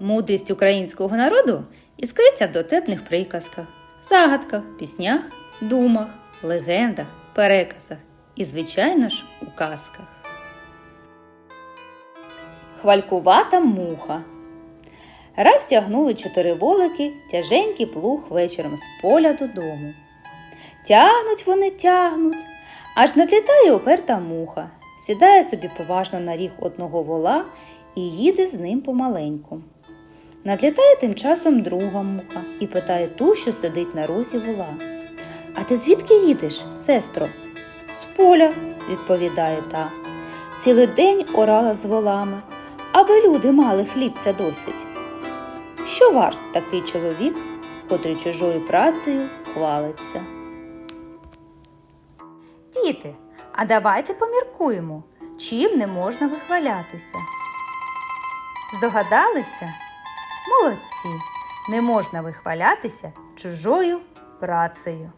Мудрість українського народу іскриться в дотепних приказках, загадках, піснях, думах, легендах, переказах і, звичайно ж, у казках. Хвалькувата муха. Раз тягнули чотири волики тяженький плуг вечором з поля додому. Тягнуть вони тягнуть, аж надлітає оперта муха, сідає собі поважно на ріг одного вола і їде з ним помаленьку. Надлітає тим часом друга муха і питає ту, що сидить на розі вола. А ти звідки їдеш, сестро? З поля, відповідає та. Цілий день орала з волами, аби люди мали хлібця досить. Що варт такий чоловік, котрий чужою працею хвалиться? Діти, а давайте поміркуємо, чим не можна вихвалятися. Здогадалися? Молодці! Не можна вихвалятися чужою працею.